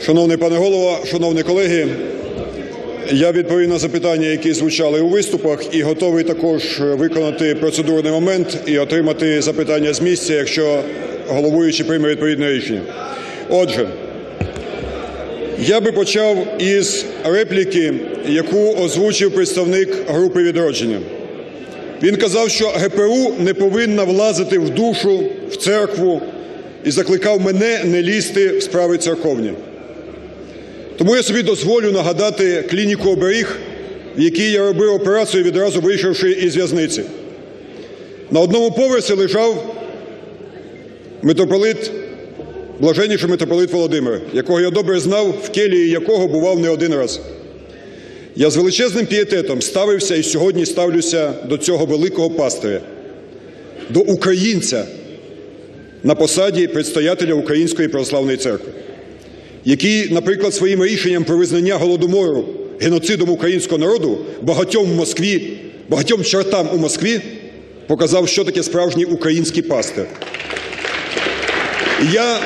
Шановний пане голово, шановні колеги, я відповім на запитання, які звучали у виступах, і готовий також виконати процедурний момент і отримати запитання з місця, якщо головуючий прийме відповідне рішення. Отже, я би почав із репліки, яку озвучив представник групи відродження. Він казав, що ГПУ не повинна влазити в душу, в церкву і закликав мене не лізти в справи церковні. Тому я собі дозволю нагадати клініку оберіг, в якій я робив операцію, відразу вийшовши із в'язниці. На одному поверсі лежав митрополит, блаженніший митрополит Володимир, якого я добре знав, в келії якого бував не один раз. Я з величезним пієтетом ставився і сьогодні ставлюся до цього великого пастиря, до українця на посаді предстоятеля Української православної церкви який, наприклад, своїм рішенням про визнання голодомору геноцидом українського народу багатьом в Москві, багатьом чортам у Москві показав, що таке справжній український пастир. І я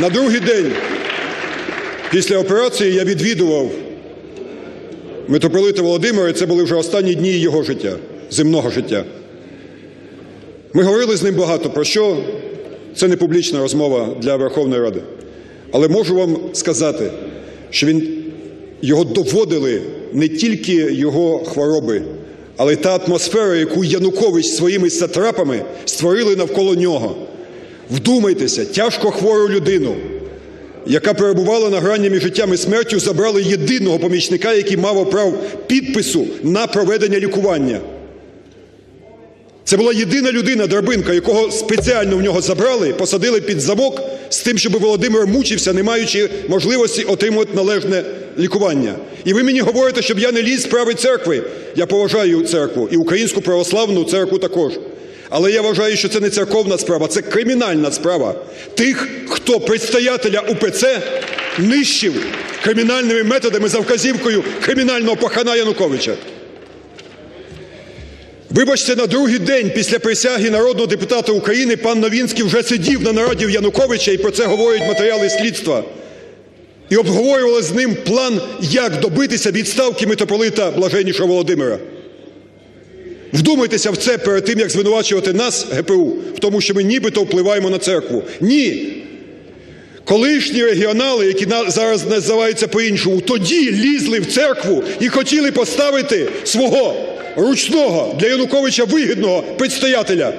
на другий день після операції я відвідував митрополита Володимира, і це були вже останні дні його життя, земного життя. Ми говорили з ним багато про що. Це не публічна розмова для Верховної Ради. Але можу вам сказати, що він його доводили не тільки його хвороби, але й та атмосфера, яку Янукович своїми сатрапами створили навколо нього. Вдумайтеся, тяжко хвору людину, яка перебувала на грані між життям і смертю, забрали єдиного помічника, який мав право підпису на проведення лікування. Це була єдина людина, Драбинка, якого спеціально в нього забрали, посадили під замок з тим, щоб Володимир мучився, не маючи можливості отримувати належне лікування. І ви мені говорите, щоб я не ліз справи церкви. Я поважаю церкву і Українську православну церкву також. Але я вважаю, що це не церковна справа, це кримінальна справа тих, хто предстоятеля УПЦ нищив кримінальними методами за вказівкою кримінального пахана Януковича. Вибачте, на другий день після присяги народного депутата України пан Новінський вже сидів на нараді в Януковича, і про це говорять матеріали слідства. І обговорювали з ним план, як добитися відставки митрополита Блаженнішого Володимира. Вдумайтеся в це перед тим, як звинувачувати нас, ГПУ, в тому, що ми нібито впливаємо на церкву. Ні. Колишні регіонали, які зараз називаються по-іншому, тоді лізли в церкву і хотіли поставити свого ручного для Януковича вигідного предстоятеля,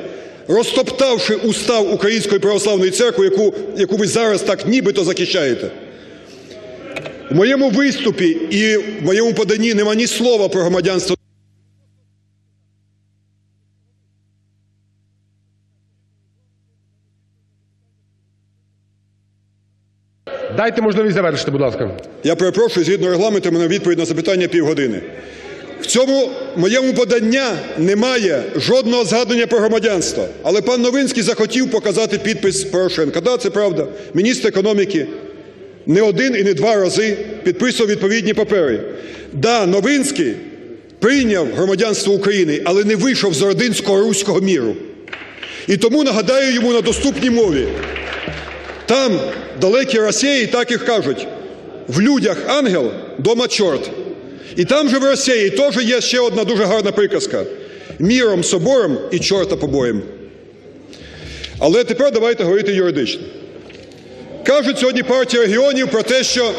розтоптавши устав Української православної церкви, яку, яку ви зараз так нібито захищаєте. У моєму виступі і в моєму поданні нема ні слова про громадянство. Дайте можливість завершити, будь ласка. Я перепрошую, згідно регламенту, мене відповідь на запитання півгодини. В цьому моєму подання немає жодного згадування про громадянство. Але пан Новинський захотів показати підпис Порошенка. Так, це правда. Міністр економіки не один і не два рази підписував відповідні папери. Да, Новинський прийняв громадянство України, але не вийшов з родинського руського міру. І тому нагадаю йому на доступній мові. Там далекі Росії так і кажуть: в людях ангел, дома чорт. І там же в Росії теж є ще одна дуже гарна приказка: міром собором і чорта побоєм. Але тепер давайте говорити юридично. Кажуть сьогодні партія регіонів про те, що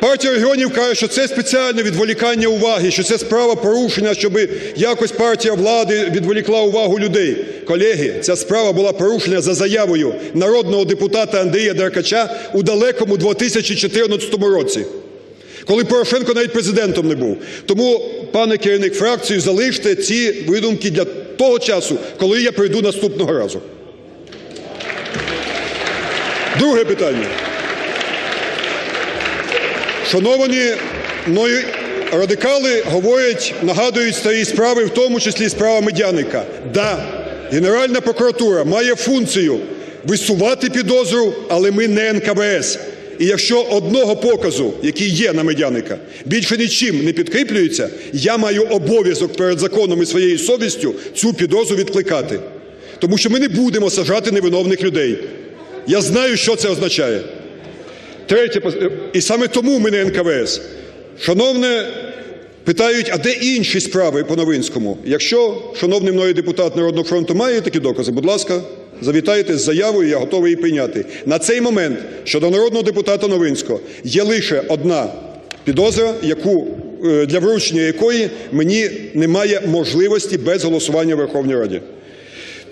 партія регіонів каже, що це спеціальне відволікання уваги, що це справа порушення, щоб якось партія влади відволікла увагу людей. Колеги, ця справа була порушена за заявою народного депутата Андрія Деркача у далекому 2014 році коли Порошенко навіть президентом не був. Тому, пане керівник фракції, залиште ці видумки для того часу, коли я прийду наступного разу. Друге питання. Шановані мною радикали говорять, нагадують старі справи, в тому числі справа Медяника. Да, Генеральна прокуратура має функцію висувати підозру, але ми не НКВС. І якщо одного показу, який є на медяника, більше нічим не підкріплюється, я маю обов'язок перед законом і своєю совістю цю підозру відкликати. Тому що ми не будемо сажати невиновних людей. Я знаю, що це означає. Третє, і саме тому ми не НКВС. Шановне, питають, а де інші справи по Новинському? Якщо шановний мною депутат Народного фронту має такі докази, будь ласка, завітайте з заявою, я готовий її прийняти. На цей момент щодо народного депутата Новинського є лише одна підозра, яку е, для вручення якої мені немає можливості без голосування в Верховній Раді.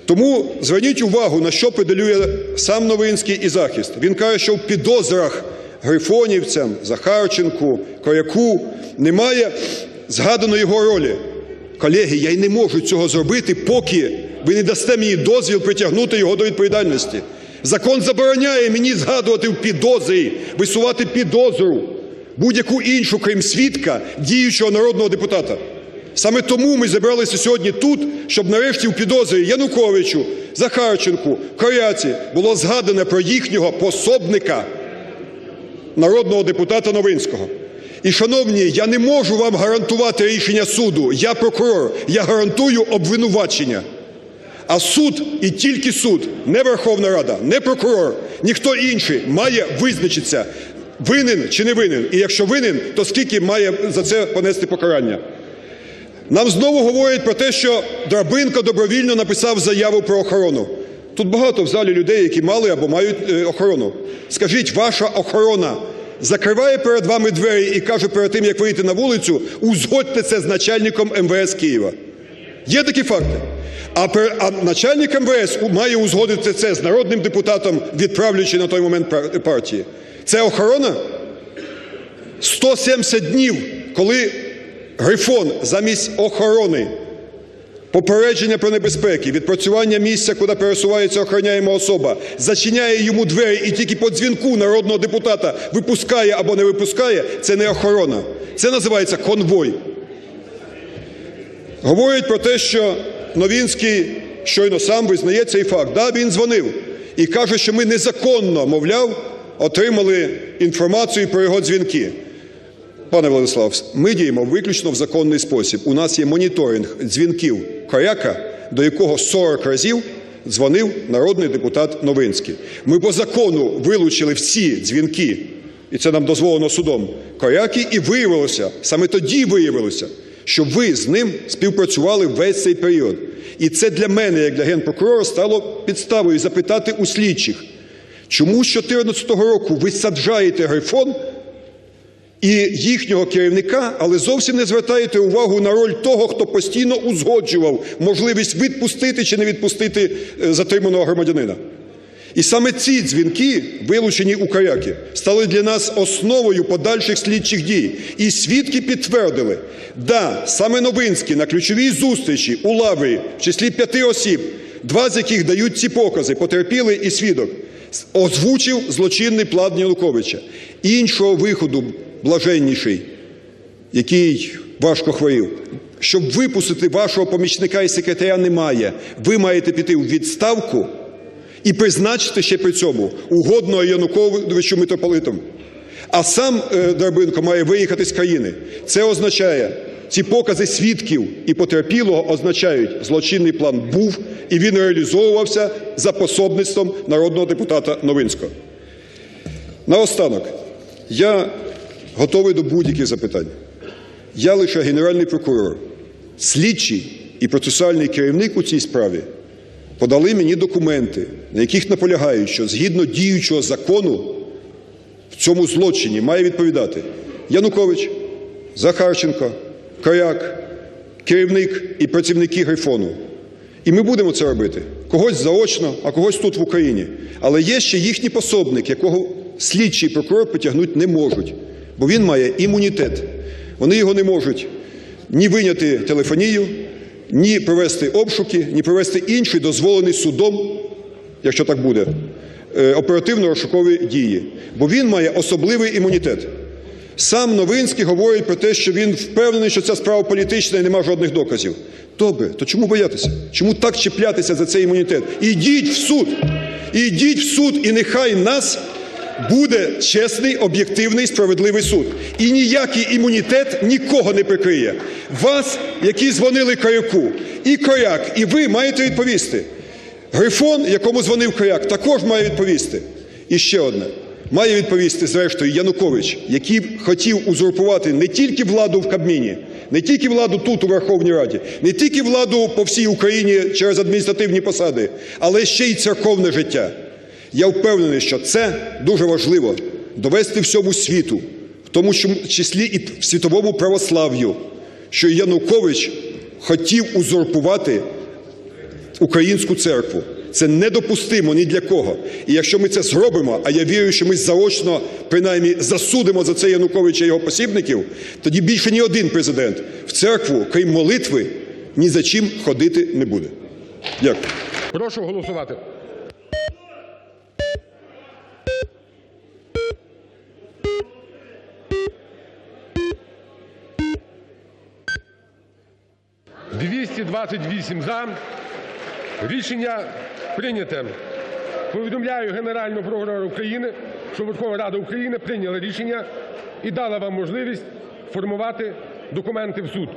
Тому зверніть увагу, на що педалює сам Новинський і захист. Він каже, що в підозрах Грифонівцям, Захарченку, Коряку немає згаданої його ролі. Колеги, я й не можу цього зробити, поки ви не дасте мені дозвіл притягнути його до відповідальності. Закон забороняє мені згадувати в підозрі, висувати підозру будь-яку іншу, крім свідка, діючого народного депутата. Саме тому ми зібралися сьогодні тут, щоб нарешті у підозрі Януковичу, Захарченку, Коряці було згадане про їхнього пособника, народного депутата Новинського. І, шановні, я не можу вам гарантувати рішення суду. Я прокурор, я гарантую обвинувачення. А суд і тільки суд, не Верховна Рада, не прокурор, ніхто інший має визначитися, винен чи не винен. І якщо винен, то скільки має за це понести покарання. Нам знову говорять про те, що Драбинко добровільно написав заяву про охорону. Тут багато в залі людей, які мали або мають е, охорону. Скажіть, ваша охорона закриває перед вами двері і каже перед тим, як вийти на вулицю, узгодьте це з начальником МВС Києва. Є такі факти. А, пер- а начальник МВС має узгодити це з народним депутатом, відправлячи на той момент партії. Це охорона? 170 днів, коли Грифон замість охорони, попередження про небезпеки, відпрацювання місця, куди пересувається охороняєма особа, зачиняє йому двері і тільки по дзвінку народного депутата випускає або не випускає, це не охорона. Це називається конвой. Говорять про те, що Новінський щойно сам визнає цей факт. Да, він дзвонив і каже, що ми незаконно, мовляв, отримали інформацію про його дзвінки. Пане Владислав, ми діємо виключно в законний спосіб. У нас є моніторинг дзвінків Коряка, до якого 40 разів дзвонив народний депутат Новинський. Ми по закону вилучили всі дзвінки, і це нам дозволено судом Коряки, і виявилося, саме тоді виявилося, що ви з ним співпрацювали весь цей період. І це для мене, як для генпрокурора, стало підставою запитати у слідчих, чому з 2014 року ви саджаєте Грифон і їхнього керівника, але зовсім не звертаєте увагу на роль того, хто постійно узгоджував можливість відпустити чи не відпустити е, затриманого громадянина. І саме ці дзвінки, вилучені у Коряки, стали для нас основою подальших слідчих дій. І свідки підтвердили, да, саме Новинський на ключовій зустрічі у Лаврі, в числі п'яти осіб, два з яких дають ці покази, потерпілий і свідок, озвучив злочинний план Януковича. Іншого виходу, блаженніший, який важко хворів. Щоб випустити вашого помічника і секретаря немає. Ви маєте піти у відставку і призначити ще при цьому угодного Януковичу митрополитом. А сам е, Драбинко має виїхати з країни. Це означає, ці покази свідків і потерпілого означають, злочинний план був і він реалізовувався за пособництвом народного депутата Новинського. Наостанок, я готовий до будь-яких запитань. Я лише генеральний прокурор, слідчий і процесуальний керівник у цій справі подали мені документи, на яких наполягають, що згідно діючого закону в цьому злочині має відповідати Янукович, Захарченко, Коряк, керівник і працівники Грифону. І ми будемо це робити. Когось заочно, а когось тут в Україні. Але є ще їхній пособник, якого слідчий прокурор притягнути не можуть, бо він має імунітет. Вони його не можуть ні виняти телефонію, ні провести обшуки, ні провести інший дозволений судом, якщо так буде, е, оперативно-розшукові дії. Бо він має особливий імунітет. Сам Новинський говорить про те, що він впевнений, що ця справа політична і нема жодних доказів. Добре, то чому боятися? Чому так чіплятися за цей імунітет? Ідіть в суд! Ідіть в суд, і нехай нас буде чесний, об'єктивний, справедливий суд. І ніякий імунітет нікого не прикриє. Вас, які дзвонили Коряку, і Коряк, і ви маєте відповісти. Грифон, якому дзвонив Кряк, також має відповісти. І ще одне. Має відповісти, зрештою, Янукович, який хотів узурпувати не тільки владу в Кабміні, не тільки владу тут, у Верховній Раді, не тільки владу по всій Україні через адміністративні посади, але ще й церковне життя. Я впевнений, що це дуже важливо довести всьому світу, в тому числі і в світовому православ'ю, що Янукович хотів узурпувати українську церкву. Це недопустимо ні для кого. І якщо ми це зробимо, а я вірю, що ми заочно принаймні засудимо за це Януковича і його посібників, тоді більше ні один президент в церкву, крім молитви, ні за чим ходити не буде. Дякую. Прошу голосувати. «228 за». Рішення прийняте. Повідомляю Генерального прокурора України, що Верховна Рада України прийняла рішення і дала вам можливість формувати документи в суд.